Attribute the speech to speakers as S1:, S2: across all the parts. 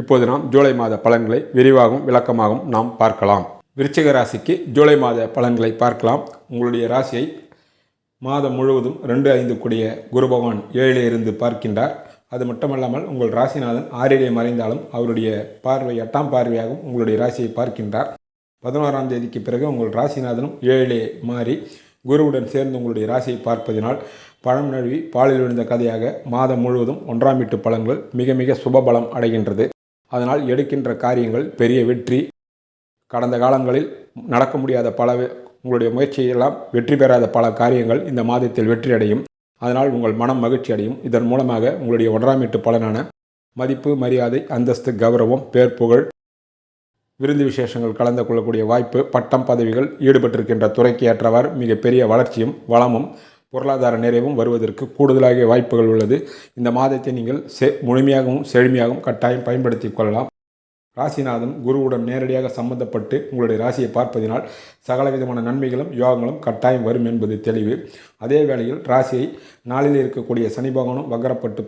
S1: இப்போது நாம் ஜூலை மாத பலன்களை விரிவாகவும் விளக்கமாகவும் நாம் பார்க்கலாம். விருச்சிக ராசிக்கு ஜூலை மாத பலன்களை பார்க்கலாம். உங்களுடைய ராசியை மாதம் முழுவதும் ரெண்டு ஐந்து கூடிய குரு பகவான் ஏழிலே இருந்து பார்க்கின்றார். அது மட்டுமல்லாமல் உங்கள் ராசிநாதன் ஆறிலே மறைந்தாலும் அவருடைய பார்வை எட்டாம் பார்வையாகவும் உங்களுடைய ராசியை பார்க்கின்றார். பதினோராம் தேதிக்கு பிறகு உங்கள் ராசிநாதனும் ஏழிலே மாறி குருவுடன் சேர்ந்து உங்களுடைய ராசியை பார்ப்பதினால் பழம் நழுவி பாலில் விழுந்த கதையாக மாதம் முழுவதும் ஒன்றாம் வீட்டு பழங்கள் மிக மிக சுபபலம் அடைகின்றது. அதனால் எடுக்கின்ற காரியங்கள் பெரிய வெற்றி. கடந்த காலங்களில் நடக்க முடியாத பல உங்களுடைய முயற்சியெல்லாம் வெற்றி பெறாத பல காரியங்கள் இந்த மாதத்தில் வெற்றி அடையும். அதனால் உங்கள் மனம் மகிழ்ச்சி அடையும். இதன் மூலமாக உங்களுடைய ஒன்றாம் வீட்டு பலனான மதிப்பு மரியாதை அந்தஸ்து கௌரவம் பேர் புகழ் விருந்து விசேஷங்கள் கலந்து கொள்ளக்கூடிய வாய்ப்பு பட்டம் பதவிகள் ஈடுபட்டிருக்கின்ற துறைக்கு ஏற்றவாறு மிகப்பெரிய வளர்ச்சியும் வளமும் பொருளாதார நிறைவும் வருவதற்கு கூடுதலாக வாய்ப்புகள் உள்ளது. இந்த மாதத்தை நீங்கள் செ முழுமையாகவும் செழுமையாகவும் கட்டாயம் பயன்படுத்தி கொள்ளலாம். ராசிநாதன் குருவுடன் நேரடியாக சம்பந்தப்பட்டு உங்களுடைய ராசியை பார்ப்பதினால் சகல விதமான நன்மைகளும் யோகங்களும் கட்டாயம் வரும் என்பது தெளிவு. அதே வேளையில் ராசியை நாளில் இருக்கக்கூடிய சனி பகவானும்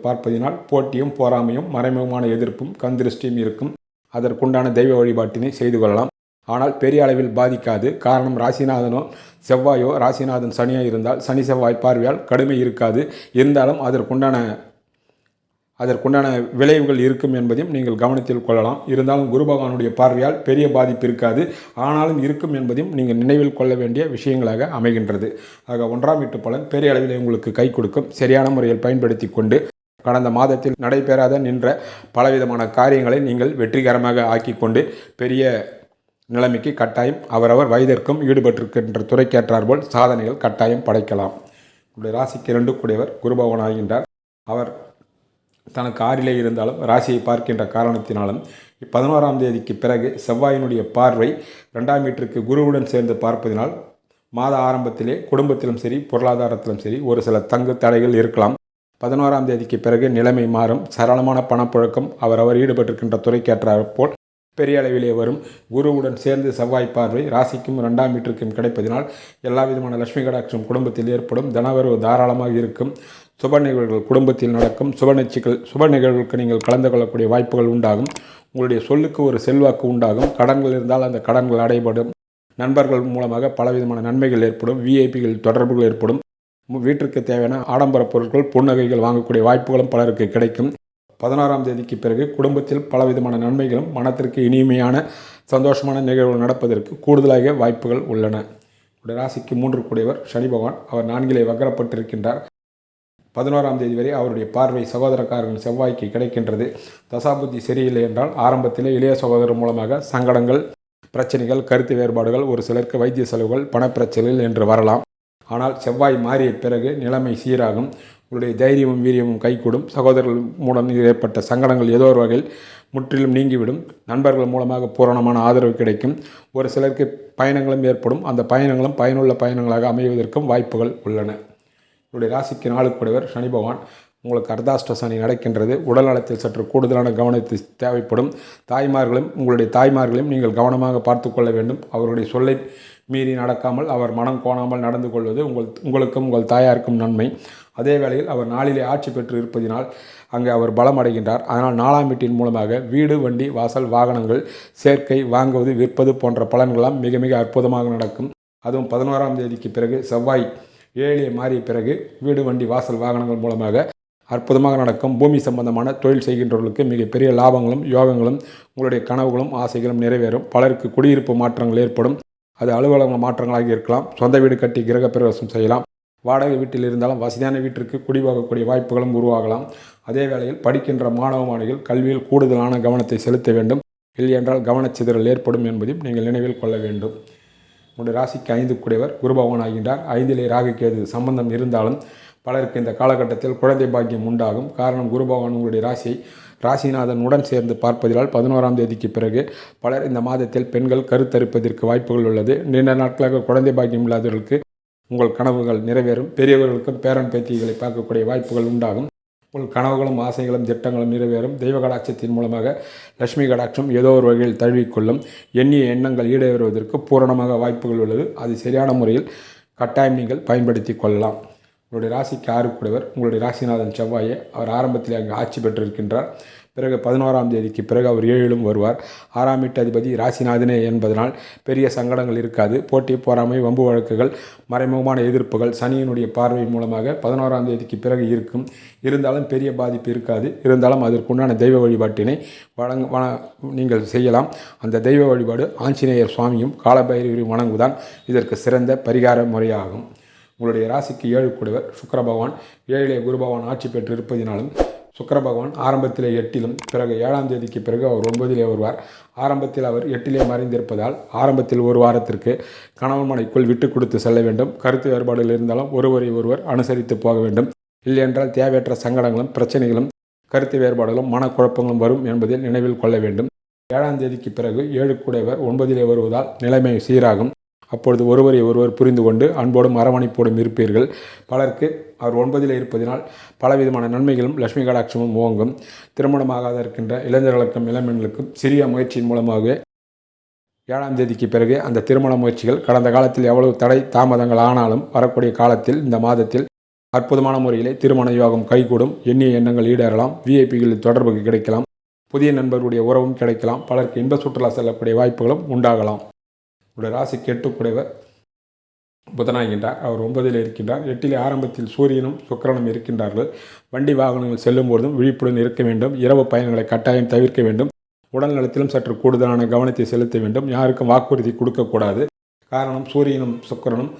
S1: பார்ப்பதினால் போட்டியும் போராமையும் மறைமுகமான எதிர்ப்பும் கந்திருஷ்டியும் இருக்கும். அதற்குண்டான தெய்வ வழிபாட்டினை செய்து கொள்ளலாம். ஆனால் பெரிய அளவில் பாதிக்காது. காரணம் ராசிநாதனோ செவ்வாயோ ராசிநாதன் சனியோ இருந்தால் சனி செவ்வாய் பார்வையால் கடுமை இருக்காது. இருந்தாலும் அதற்குண்டான அதற்குண்டான விளைவுகள் இருக்கும் என்பதையும் நீங்கள் கவனத்தில் கொள்ளலாம். இருந்தாலும் குரு பகவானுடைய பார்வையால் பெரிய பாதிப்பு இருக்காது. ஆனாலும் இருக்கும் என்பதையும் நீங்கள் நினைவில் கொள்ள வேண்டிய விஷயங்களாக அமைகின்றது. ஆக ஒன்றாம் வீட்டு பலன் பெரிய அளவில் உங்களுக்கு கை கொடுக்கும். சரியான முறையில் பயன்படுத்தி கொண்டு கடந்த மாதத்தில் நடைபெறாத நின்ற பலவிதமான காரியங்களை நீங்கள் வெற்றிகரமாக ஆக்கிக்கொண்டு பெரிய நிலைமைக்கு கட்டாயம் அவரவர் வயதிற்கும் ஈடுபட்டிருக்கின்ற துறைக்கேற்றார்போல் சாதனைகள் கட்டாயம் படைக்கலாம். உங்களுடைய ராசிக்கு இரண்டு கூடியவர் குருபவன் ஆகின்றார். அவர் தனக்கு ஆறிலே இருந்தாலும் ராசியை பார்க்கின்ற காரணத்தினாலும் பதினோராம் தேதிக்கு பிறகு செவ்வாயினுடைய பார்வை ரெண்டாம் வீட்டிற்கு குருவுடன் சேர்ந்து பார்ப்பதினால் மாத ஆரம்பத்திலே குடும்பத்திலும் சரி பொருளாதாரத்திலும் சரி ஒரு சில தங்கு தடைகள் இருக்கலாம். பதினோராம் தேதிக்கு பிறகு நிலைமை மாறும். சரளமான பணப்புழக்கம் அவரவர் ஈடுபட்டிருக்கின்ற துறைக்கேற்றார் போல் பெரிய அளவிலே வரும். குருவுடன் சேர்ந்து செவ்வாய் பார்வை ராசிக்கும் ரெண்டாம் வீட்டிற்கும் கிடைப்பதினால் எல்லா விதமான லட்சுமி கடாட்சம் குடும்பத்தில் ஏற்படும். தனவரவு தாராளமாக இருக்கும். சுப நிகழ்வுகள் குடும்பத்தில் நடக்கும். சுப நிச்சயங்கள் சுப நிகழ்வுகளுக்கு நீங்கள் கலந்து கொள்ளக்கூடிய வாய்ப்புகள் உண்டாகும். உங்களுடைய சொல்லுக்கு ஒரு செல்வாக்கு உண்டாகும். கடன்கள் இருந்தால் அந்த கடன்கள் அடைபடும். நண்பர்கள் மூலமாக பலவிதமான நன்மைகள் ஏற்படும். விஐபிகள் தொடர்புகள் ஏற்படும். வீட்டிற்கு தேவையான ஆடம்பர பொருட்கள் புன்னகைகள் வாங்கக்கூடிய வாய்ப்புகளும் பலருக்கு கிடைக்கும். பதினாறாம் தேதிக்கு பிறகு குடும்பத்தில் பலவிதமான நன்மைகளும் மனத்திற்கு இனிமையான சந்தோஷமான நிகழ்வுகள் நடப்பதற்கு கூடுதலாக வாய்ப்புகள் உள்ளன. ராசிக்கு மூன்று கூடியவர் சனி பகவான். அவர் நான்கிலே வகரப்பட்டிருக்கின்றார் பதினோராம் தேதி வரை அவருடைய பார்வை சகோதரக்காரர்கள் செவ்வாய்க்கு கிடைக்கின்றது. தசாபுத்தி சரியில்லை என்றால் ஆரம்பத்திலே இளைய சகோதரர் மூலமாக சங்கடங்கள் பிரச்சனைகள் கருத்து வேறுபாடுகள் ஒரு சிலருக்கு வைத்திய செலவுகள் பணப்பிரச்சனைகள் என்று வரலாம். ஆனால் செவ்வாய் மாறிய பிறகு நிலைமை சீராகும். உங்களுடைய தைரியமும் வீரியமும் கைகூடும். சகோதரர்கள் மூலம் ஏற்பட்ட சங்கடங்கள் ஏதோ ஒரு வகையில் முற்றிலும் நீங்கிவிடும். நண்பர்கள் மூலமாக பூரணமான ஆதரவு கிடைக்கும். ஒரு சிலருக்கு பயணங்களும் ஏற்படும். அந்த பயணங்களும் பயனுள்ள பயணங்களாக அமைவதற்கும் வாய்ப்புகள் உள்ளன. உங்களுடைய ராசிக்கு நாளுக்குடையவர் சனி பகவான். உங்களுக்கு அர்த்தாஷ்ட சனி நடக்கின்றது. உடல் நலத்தில் சற்று கூடுதலான கவனத்தை தேவைப்படும். தாய்மார்களும் உங்களுடைய தாய்மார்களையும் நீங்கள் கவனமாக பார்த்து கொள்ள வேண்டும். அவருடைய சொல்லை மீறி நடக்காமல் அவர் மனம் கோணாமல் நடந்து கொள்வது உங்கள் உங்களுக்கும் உங்கள் தாயாருக்கும் நன்மை. அதே வேளையில் அவர் நாளிலே ஆட்சி பெற்று இருப்பதினால் அங்கே அவர் பலம் அடைகின்றார் அதனால் நாலாம் வீட்டின் மூலமாக வீடு வண்டி வாசல் வாகனங்கள் சேர்க்கை வாங்குவது விற்பது போன்ற பலன்களாம் மிக மிக அற்புதமாக நடக்கும். அதுவும் பதினோராம் தேதிக்கு பிறகு செவ்வாய் ஏழிலே மாறிய பிறகு வீடு வண்டி வாசல் வாகனங்கள் மூலமாக அற்புதமாக நடக்கும். பூமி சம்பந்தமான தொழில் செய்கின்றவர்களுக்கு மிகப்பெரிய லாபங்களும் யோகங்களும் உங்களுடைய கனவுகளும் ஆசைகளும் நிறைவேறும். பலருக்கு குடியிருப்பு மாற்றங்கள் ஏற்படும். அது அலுவலக மாற்றங்களாக இருக்கலாம். சொந்த வீடு கட்டி கிரக பிரவேசம் செய்யலாம். வாடகை வீட்டில் இருந்தாலும் வசதியான வீட்டிற்கு குடிவாகக்கூடிய வாய்ப்புகளும் உருவாகலாம். அதே வேளையில் படிக்கின்ற மாணவ மாணவிகள் கல்வியில் கூடுதலான கவனத்தை செலுத்த வேண்டும். இல்லையென்றால் கவனச்சிதறல் ஏற்படும் என்பதையும் நீங்கள் நினைவில் கொள்ள வேண்டும். உங்களுடைய ராசிக்கு ஐந்து கூடியவர் குருபவன் ஆகின்றார். ஐந்திலே ராகு கேது சம்பந்தம் இருந்தாலும் பலருக்கு இந்த காலகட்டத்தில் குழந்தை பாக்கியம் உண்டாகும். காரணம் குருபவன் உங்களுடைய ராசியை ராசிநாதன் உடன் சேர்ந்து பார்ப்பதினால் பதினோராம் தேதிக்கு பிறகு பலர் இந்த மாதத்தில் பெண்கள் கருத்தரிப்பதற்கு வாய்ப்புகள் உள்ளது. நீண்ட நாட்களாக குழந்தை பாக்கியம் இல்லாதவர்களுக்கு உங்கள் கனவுகள் நிறைவேறும். பெரியவர்களுக்கும் பேரன் பேத்திகளை பார்க்கக்கூடிய வாய்ப்புகள் உண்டாகும். உங்கள் கனவுகளும் ஆசைகளும் திட்டங்களும் நிறைவேறும். தெய்வ கடாட்சத்தின் மூலமாக லட்சுமி கடாட்சம் ஏதோ ஒரு வகையில் தழுவிக்கொள்ளும். எண்ணிய எண்ணங்கள் ஈடேறுவதற்கு பூரணமாக வாய்ப்புகள் உள்ளது. அது சரியான முறையில் கட்டாயம் நீங்கள் பயன்படுத்தி கொள்ளலாம். உங்களுடைய ராசிக்கு ஆறு கூடவர் உங்களுடைய ராசிநாதன் செவ்வாயை அவர் ஆரம்பத்தில் அங்கு ஆட்சி பெற்றிருக்கின்றார். பிறகு பதினோராம் தேதிக்கு பிறகு அவர் ஏழிலும் வருவார். ஆறாம் வீட்டு அதிபதி ராசிநாதனே என்பதனால் பெரிய சங்கடங்கள் இருக்காது. போட்டி போராமை வம்பு வழக்குகள் மறைமுகமான எதிர்ப்புகள் சனியினுடைய பார்வை மூலமாக பதினோராம் தேதிக்கு பிறகு இருக்கும். இருந்தாலும் பெரிய பாதிப்பு இருக்காது. இருந்தாலும் அதற்குண்டான தெய்வ வழிபாட்டினை வழங்க வண நீங்கள் செய்யலாம். அந்த தெய்வ வழிபாடு ஆஞ்சநேயர் சுவாமியும் காலபைரவரையும் வணங்குதான் இதற்கு சிறந்த பரிகார முறையாகும். உங்களுடைய ராசிக்கு ஏழு கூடவர். சுக்கர பகவான் ஏழிலே குரு பகவான் ஆட்சி பெற்று இருப்பதினாலும் சுக்கர பகவான் ஆரம்பத்திலே எட்டிலும் பிறகு ஏழாம் தேதிக்கு பிறகு அவர் ஒன்பதிலே வருவார். ஆரம்பத்தில் அவர் எட்டிலே மறைந்திருப்பதால் ஆரம்பத்தில் ஒரு வாரத்திற்கு கணவன் மனைக்குள் விட்டு கொடுத்து செல்ல வேண்டும். கருத்து வேறுபாடுகள் இருந்தாலும் ஒருவரை ஒருவர் அனுசரித்து போக வேண்டும். இல்லையென்றால் தேவையற்ற சங்கடங்களும் பிரச்சனைகளும் கருத்து வேறுபாடுகளும் மனக்குழப்பங்களும் வரும் என்பதில் நினைவில் கொள்ள வேண்டும். ஏழாம் தேதிக்கு பிறகு ஏழு கூடைவர் ஒன்பதிலே வருவதால் நிலைமை சீராகும். அப்பொழுது ஒருவரை ஒருவர் புரிந்து கொண்டு அன்போடும் அரவணைப்போடும் இருப்பீர்கள். பலருக்கு அவர் ஒன்பதில் இருப்பதினால் பலவிதமான நன்மைகளும் லட்சுமி கடாட்சமும் ஓங்கும். திருமணமாகாத இருக்கின்ற இளைஞர்களுக்கும் இளம்பெண்களுக்கும் சிறிய முயற்சியின் மூலமாகவே ஏழாம் தேதிக்கு பிறகு அந்த திருமண முயற்சிகள் கடந்த காலத்தில் எவ்வளவு தடை தாமதங்கள் ஆனாலும் வரக்கூடிய காலத்தில் இந்த மாதத்தில் அற்புதமான முறையிலே திருமண யோகம் கைகூடும். எண்ணிய எண்ணங்கள் ஈடேறலாம். விஐபிகளில் தொடர்புக்கு கிடைக்கலாம். புதிய நண்பர்களுடைய உறவும் கிடைக்கலாம். பலருக்கு இன்ப சுற்றுலா செல்லக்கூடிய வாய்ப்புகளும் உண்டாகலாம். உடைய ராசிக்கு எட்டுக்குடையவர் புதனாகின்றார் அவர் ஒன்பதில் இருக்கின்றார். எட்டிலே ஆரம்பத்தில் சூரியனும் சுக்கரனும் இருக்கின்றார்கள். வண்டி வாகனங்கள் செல்லும் பொழுதும் விழிப்புடன் இருக்க வேண்டும். இரவு பயணங்களை கட்டாயம் தவிர்க்க வேண்டும். உடல் நலத்திலும் சற்று கூடுதலான கவனத்தை செலுத்த வேண்டும். யாருக்கும் வாக்குறுதி கொடுக்கக்கூடாது காரணம் சூரியனும் சுக்கரனும்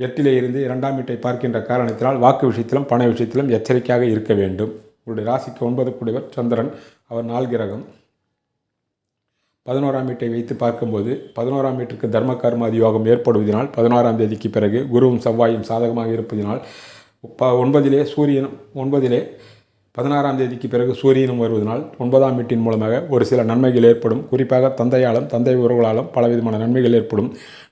S1: எட்டிலே இருந்து இரண்டாம் வீட்டை பார்க்கின்ற காரணத்தினால் வாக்கு விஷயத்திலும் பண விஷயத்திலும் எச்சரிக்கையாக இருக்க வேண்டும். உங்களுடைய ராசிக்கு ஒன்பது கூடியவர் சந்திரன். அவர் நாள் கிரகம் பதினோராம் வீட்டை வைத்து பார்க்கும்போது பதினோராம் வீட்டிற்கு தர்ம கர்மாதி யோகம் ஏற்படுவதனால் பதினோராம் தேதிக்கு பிறகு குருவும் செவ்வாயும் சாதகமாக இருப்பதினால் ப ஒன்பதிலே சூரியனும் ஒன்பதிலே பதினாறாம் தேதிக்கு பிறகு சூரியனும் வருவதனால் ஒன்பதாம் வீட்டின் மூலமாக ஒரு சில நன்மைகள் ஏற்படும். குறிப்பாக தந்தையாலும் தந்தை உறவுகளாலும் பலவிதமான நன்மைகள் ஏற்படும்.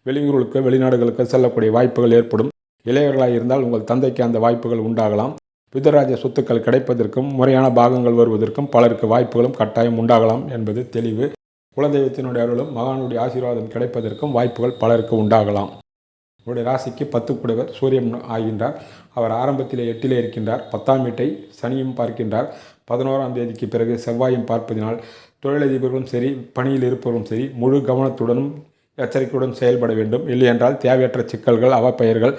S1: வெளியூர்களுக்கு வெளிநாடுகளுக்கு செல்லக்கூடிய வாய்ப்புகள் ஏற்படும். இளையவர்களாக இருந்தால் உங்கள் தந்தைக்கு அந்த வாய்ப்புகள் உண்டாகலாம். பிதராஜ சொத்துக்கள் கிடைப்பதற்கும் முறையான பாகங்கள் வருவதற்கும் பலருக்கு வாய்ப்புகளும் கட்டாயம் உண்டாகலாம் என்பது தெளிவு. குலதெய்வத்தினுடைய அருளும் மகானுடைய ஆசீர்வாதம் கிடைப்பதற்கும் வாய்ப்புகள் பலருக்கு உண்டாகலாம். உங்களுடைய ராசிக்கு பத்து குடைவர். சூரியன் ஆகின்றார். அவர் ஆரம்பத்திலே எட்டிலே இருக்கின்றார். பத்தாம் வீட்டை சனியும் பார்க்கின்றார். பதினோராம் தேதிக்கு பிறகு செவ்வாயும் பார்ப்பதினால் தொழிலதிபர்களும் சரி பணியில் இருப்பவர்களும் சரி முழு கவனத்துடனும் எச்சரிக்கையுடன் செயல்பட வேண்டும். இல்லையென்றால் தேவையற்ற சிக்கல்கள் அவப்பெயர்கள்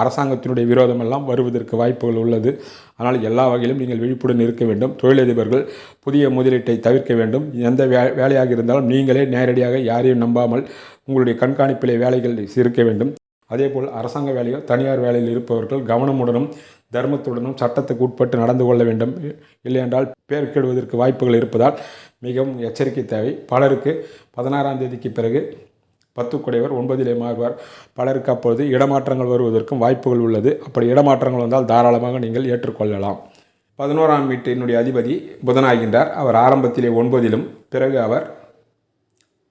S1: அரசாங்கத்தினுடைய விரோதமெல்லாம் வருவதற்கு வாய்ப்புகள் உள்ளது. ஆனால் எல்லா வகையிலும் நீங்கள் விழிப்புடன் இருக்க வேண்டும். தொழிலதிபர்கள் புதிய முதலீட்டை தவிர்க்க வேண்டும். எந்த வே வேலையாக இருந்தாலும் நீங்களே நேரடியாக யாரையும் நம்பாமல் உங்களுடைய கண்காணிப்பிலே வேலைகள் இருக்க வேண்டும். அதேபோல் அரசாங்க வேலையோ தனியார் வேலையில் இருப்பவர்கள் கவனமுடனும் தர்மத்துடனும் சட்டத்துக்கு உட்பட்டு நடந்து கொள்ள வேண்டும். இல்லையென்றால் பேர் கெடுவதற்கு வாய்ப்புகள் இருப்பதால் மிகவும் எச்சரிக்கை தேவை. பலருக்கு பதினாறாம் தேதிக்கு பிறகு பத்துக்குடையவர் ஒன்பதிலே மாறுவார். பலருக்கு அப்பொழுது இடமாற்றங்கள் வருவதற்கும் வாய்ப்புகள் உள்ளது. அப்படி இடமாற்றங்கள் வந்தால் தாராளமாக நீங்கள் ஏற்றுக்கொள்ளலாம். பதினோராம் வீட்டினுடைய அதிபதி புதனாகின்றார். அவர் ஆரம்பத்திலே ஒன்பதிலும் பிறகு அவர்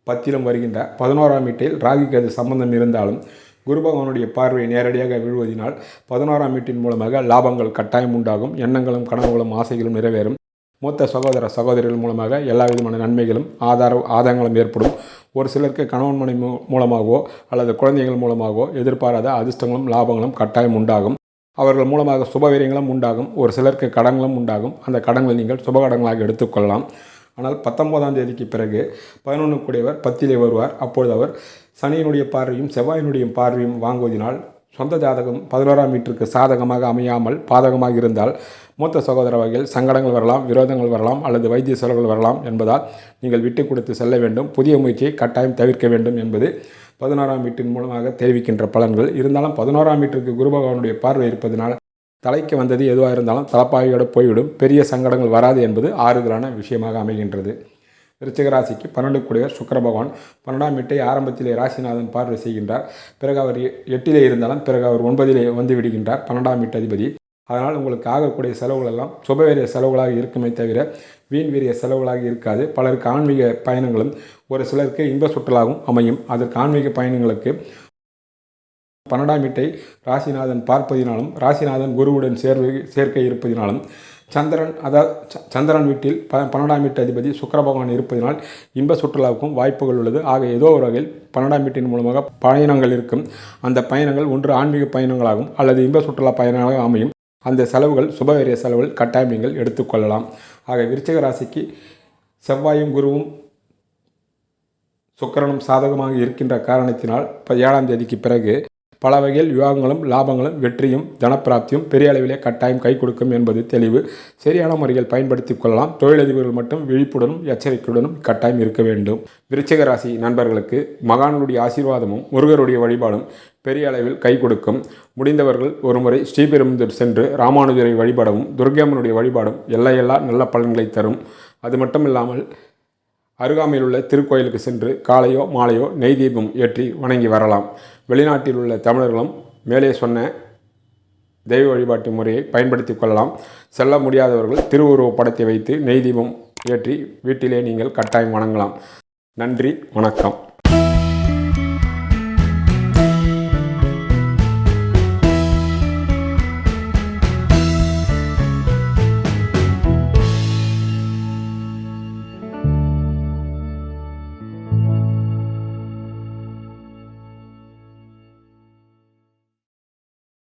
S1: பத்திலும் வருகின்றார். பதினோராம் வீட்டில் ராகிக்கு அது சம்பந்தம் இருந்தாலும் குரு பகவானுடைய பார்வை நேரடியாக விழுவதினால் பதினோராம் வீட்டின் மூலமாக லாபங்கள் கட்டாயம் உண்டாகும். எண்ணங்களும் கனவுகளும் ஆசைகளும் நிறைவேறும். மூத்த சகோதர சகோதரிகள் மூலமாக எல்லா விதமான நன்மைகளும் ஆதார ஆதாரங்களும் ஏற்படும். ஒரு சிலருக்கு கணவன் மனை மூ மூலமாகவோ அல்லது குழந்தைகள் மூலமாகவோ எதிர்பாராத அதிர்ஷ்டங்களும் லாபங்களும் கட்டாயம் உண்டாகும். அவர்கள் மூலமாக சுபவீரியங்களும் உண்டாகும். ஒரு சிலருக்கு கடன்களும் உண்டாகும். அந்த கடன்களை நீங்கள் சுப கடன்களாக எடுத்துக்கொள்ளலாம். ஆனால் பத்தொன்பதாம் தேதிக்கு பிறகு பதினொன்று கூடியவர் பத்திலே வருவார். அப்பொழுது அவர் சனியினுடைய பார்வையும் செவ்வாயினுடைய பார்வையும் வாங்குவதினால் சொந்த ஜாதகம் பதினோராம் வீட்டிற்கு சாதகமாக அமையாமல் பாதகமாக இருந்தால் மூத்த சகோதர வகையில் சங்கடங்கள் வரலாம் விரோதங்கள் வரலாம் அல்லது வைத்திய செலவுகள் வரலாம் என்பதால் நீங்கள் விட்டு கொடுத்து செல்ல வேண்டும். புதிய முயற்சியை கட்டாயம் தவிர்க்க வேண்டும் என்பது பதினோராம் வீட்டின் மூலமாக தெரிவிக்கின்ற பலன்கள். இருந்தாலும் பதினோராம் வீட்டிற்கு குரு பகவானுடைய பார்வை இருப்பதனால் தலைக்கு வந்தது எதுவாக இருந்தாலும் தலப்பாயோடு போய்விடும். பெரிய சங்கடங்கள் வராது என்பது ஆறுதலான விஷயமாக அமைகின்றது. விருச்சிக ராசிக்கு பன்னெண்டு கூடியவர் சுக்கர பகவான் பன்னெண்டாம் வீட்டை ஆரம்பத்திலே ராசிநாதன் பார்வை செய்கின்றார். பிறகு அவர் எ- எட்டிலே இருந்தாலும் பிறகு அவர் ஒன்பதிலே வந்து விடுகின்றார் பன்னெண்டாம் வீட்டு அதிபதி. அதனால் உங்களுக்கு ஆகக்கூடிய செலவுகள் எல்லாம் சுபவேரிய செலவுகளாக இருக்குமே தவிர வீண் வீரிய செலவுகளாக இருக்காது. பலருக்கு ஆன்மீக பயணங்களும் ஒரு சிலருக்கு இன்ப சுற்றலாகவும் அமையும். அதற்கு ஆன்மீக பயணங்களுக்கு பன்னெண்டாம் வீட்டை ராசிநாதன் பார்ப்பதினாலும் ராசிநாதன் குருவுடன் சேர்வு சேர்க்கை இருப்பதினாலும் சந்திரன் அதாவது ச- சந்திரன் வீட்டில் ப பன்னெண்டாம் வீட்டு அதிபதி சுக்கர பகவான் இருப்பதினால் இன்ப சுற்றுலாவுக்கும் வாய்ப்புகள் உள்ளது. ஆக ஏதோ ஒரு வகையில் பன்னெண்டாம் வீட்டின் மூலமாக பயணங்கள் இருக்கும். அந்த பயணங்கள் ஒன்று ஆன்மீக பயணங்களாகும் அல்லது இன்ப சுற்றுலா பயணங்களாக அமையும். அந்த செலவுகள் சுபவேரிய செலவுகள் கட்டாயம் நீங்கள் எடுத்துக்கொள்ளலாம் ஆக விருச்சக ராசிக்கு செவ்வாயும் குருவும் சுக்கரனும் சாதகமாக இருக்கின்ற காரணத்தினால் இப்போ ஏழாம் தேதிக்கு பிறகு பல வகையில் யுவாகங்களும் லாபங்களும் வெற்றியும் தனப்பிராப்தியும் பெரிய அளவிலே கட்டாயம் கை கொடுக்கும் என்பது தெளிவு. சரியான முறையில் பயன்படுத்திக் கொள்ளலாம். தொழிலதிபர்கள் மட்டும் விழிப்புடனும் எச்சரிக்கையுடனும் கட்டாயம் இருக்க வேண்டும். விருச்சிக ராசி நண்பர்களுக்கு மகான்களுடைய ஆசீர்வாதமும் முருகருடைய வழிபாடும் பெரிய அளவில் கை கொடுக்கும். முடிந்தவர்கள் ஒருமுறை ஸ்ரீபெரும்புதூர் சென்று ராமானுஜரை வழிபாடவும் துர்கேமனுடைய வழிபாடும் எல்லையெல்லாம் நல்ல பலன்களை தரும். அது மட்டும் இல்லாமல் அருகாமையில் உள்ள திருக்கோயிலுக்கு சென்று காலையோ மாலையோ நெய் தீபம் ஏற்றி வணங்கி வரலாம். வெளிநாட்டில் உள்ள தமிழர்களும் மேலே சொன்ன தெய்வ வழிபாட்டு முறையை பயன்படுத்தி கொள்ளலாம். செல்ல முடியாதவர்கள் திருவுருவ படத்தை வைத்து நெய் தீபம் ஏற்றி வீட்டிலே நீங்கள் கட்டாயம் வணங்கலாம். நன்றி வணக்கம்.